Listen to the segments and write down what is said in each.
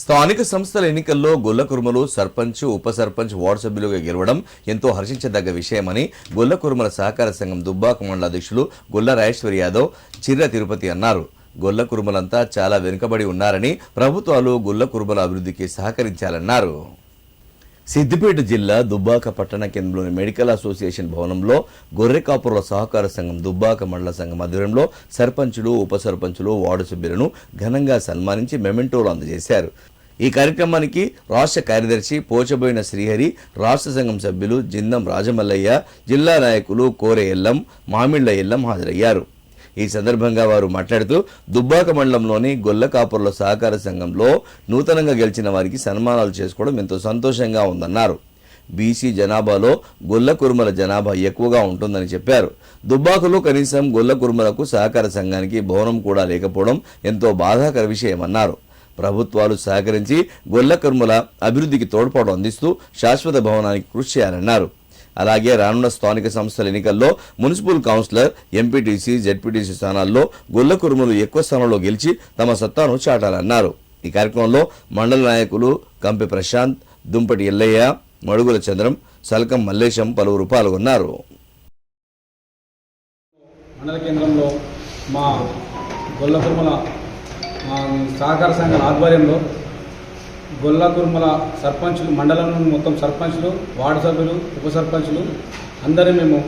స్థానిక సంస్థల ఎన్నికల్లో గొల్ల కురుమలు సర్పంచ్ ఉప సర్పంచ్ వార్డు సభ్యులుగా గెలవడం ఎంతో హర్షించదగ్గ విషయమని గొల్ల కురుమల సహకార సంఘం దుబ్బాక మండల అధ్యక్షులు గొల్ల రాజేశ్వర్ యాదవ్ చిర్ర తిరుపతి అన్నారు. గొల్ల కురుమలంతా చాలా వెనుకబడి ఉన్నారని ప్రభుత్వాలు గొల్ల కురుమల అభివృద్ధికి సహకరించాలన్నారు. సిద్దిపేట జిల్లా దుబ్బాక పట్టణ కేంద్రంలోని మెడికల్ అసోసియేషన్ భవనంలో గొర్రెకాపురుల సహకార సంఘం దుబ్బాక మండల సంఘం ఆధ్వర్యంలో సర్పంచులు ఉప సర్పంచులు వార్డు సభ్యులను ఘనంగా సన్మానించి మెమెంటోలు అందజేశారు. ఈ కార్యక్రమానికి రాష్ట్ర కార్యదర్శి పోచబోయిన శ్రీహరి రాష్ట్ర సంఘం సభ్యులు జిందం రాజమల్లయ్య జిల్లా నాయకులు కోరె ఎల్లం మామిళ్ళ ఎల్లం హాజరయ్యారు. ఈ సందర్భంగా వారు మాట్లాడుతూ దుబ్బాక మండలంలోని గొల్లకాపుర్ల సహకార సంఘంలో నూతనంగా గెలిచిన వారికి సన్మానాలు చేసుకోవడం ఎంతో సంతోషంగా ఉందన్నారు. బీసీ జనాభాలో గొల్ల కురుమల జనాభా ఎక్కువగా ఉంటుందని చెప్పారు. దుబ్బాకులో కనీసం గొల్ల కురుమలకు సహకార సంఘానికి భవనం కూడా లేకపోవడం ఎంతో బాధాకర విషయమన్నారు. ప్రభుత్వాలు సహకరించి గొల్ల కురుమల అభివృద్ధికి తోడ్పాటు అందిస్తూ శాశ్వత భవనానికి కృషి చేయాలన్నారు. అలాగే రానున్న స్థానిక సంస్థల ఎన్నికల్లో మున్సిపల్ కౌన్సిలర్ ఎంపీటీసీ జెడ్పీటీసీ స్థానాల్లో గొల్ల కురుములు ఎక్కువ స్థానంలో గెలిచి తమ సత్తాను చాటాలన్నారు. ఈ కార్యక్రమంలో మండల నాయకులు కంపె ప్రశాంత్ దుంపటి ఎల్లయ్య మడుగుల చంద్రం సల్కం మల్లేశం పలువురు పాల్గొన్నారు. మండల కేంద్రంలో మా గొల్ల కురుమల సహకార సంఘాల ఆధ్వర్యంలో గొల్ల కుర్మల సర్పంచులు మండలం మొత్తం సర్పంచులు వార్డు సభ్యులు ఉప సర్పంచులు అందరూ మేము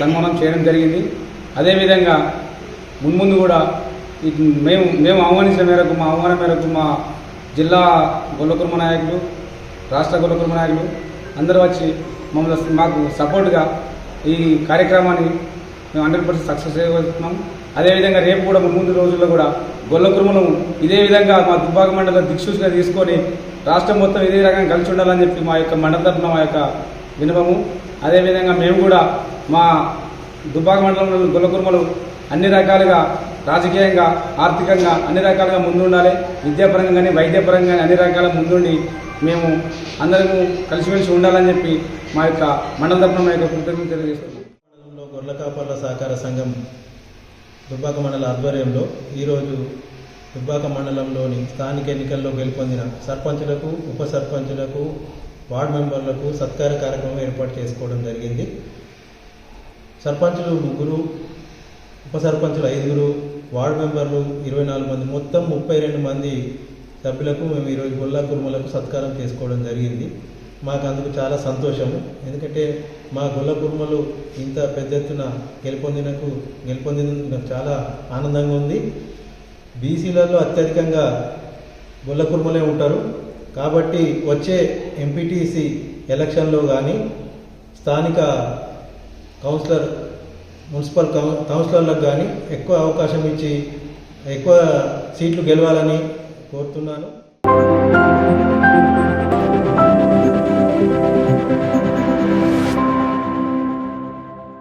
సన్మానం చేయడం జరిగింది. అదేవిధంగా మున్ముందు కూడా మేము మేము ఆహ్వానించిన మేరకు మా ఆహ్వానం మేరకు మా జిల్లా గొల్లకుర్మ నాయకులు రాష్ట్ర గొల్లకుర్మ నాయకులు అందరూ వచ్చి మమ్మల్ని మాకు సపోర్ట్గా ఈ కార్యక్రమాన్ని మేము హండ్రెడ్ పర్సెంట్ సక్సెస్ చేయబోతున్నాం అదేవిధంగా రేపు కూడా ముందు రోజుల్లో కూడా గొల్లకురుమను ఇదే విధంగా మా దుబ్బాక మండలం దిక్సూచిగా తీసుకొని రాష్ట్రం మొత్తం ఇదే రకంగా కలిసి ఉండాలని చెప్పి మా యొక్క మండల తరఫున మా యొక్క వినపము అదేవిధంగా మేము కూడా మా దుబ్బాక మండలంలో గొల్లకురుమలు అన్ని రకాలుగా రాజకీయంగా ఆర్థికంగా అన్ని రకాలుగా ముందుండాలి. విద్యాపరంగా కానీ వైద్యపరంగా కానీ అన్ని రకాల ముందుండి మేము అందరము కలిసిమెలిసి ఉండాలని చెప్పి మా యొక్క మండల తరఫున మా యొక్క కృతజ్ఞత తెలియజేస్తున్నాం. మండలంలో గొర్రెకాపర్ల సహకార సంఘం దుబ్బాక మండల ఆధ్వర్యంలో ఈరోజు దుబ్బాక మండలంలోని స్థానిక ఎన్నికల్లో గెలుపొందిన సర్పంచులకు ఉప సర్పంచులకు వార్డు మెంబర్లకు సత్కార కార్యక్రమం ఏర్పాటు చేసుకోవడం జరిగింది. సర్పంచులు ముగ్గురు ఉప సర్పంచులు ఐదుగురు వార్డు మెంబర్లు ఇరవై నాలుగు మంది మొత్తం ముప్పై రెండు మంది సభ్యులకు మేము ఈరోజు గొల్లా కుర్మలకు సత్కారం చేసుకోవడం జరిగింది. మాకు అందుకు చాలా సంతోషము. ఎందుకంటే మా గొల్ల కుర్మలు ఇంత పెద్ద ఎత్తున గెలుపొందినకు గెలుపొందినందుకు చాలా ఆనందంగా ఉంది. బీసీలలో అత్యధికంగా గొల్ల కుర్మలే ఉంటారు. కాబట్టి వచ్చే ఎంపీటీసీ ఎలక్షన్లో కానీ స్థానిక కౌన్సిలర్ మున్సిపల్ కౌన్సిలర్లకు కానీ ఎక్కువ అవకాశం ఇచ్చి ఎక్కువ సీట్లు గెలవాలని కోరుతున్నాను.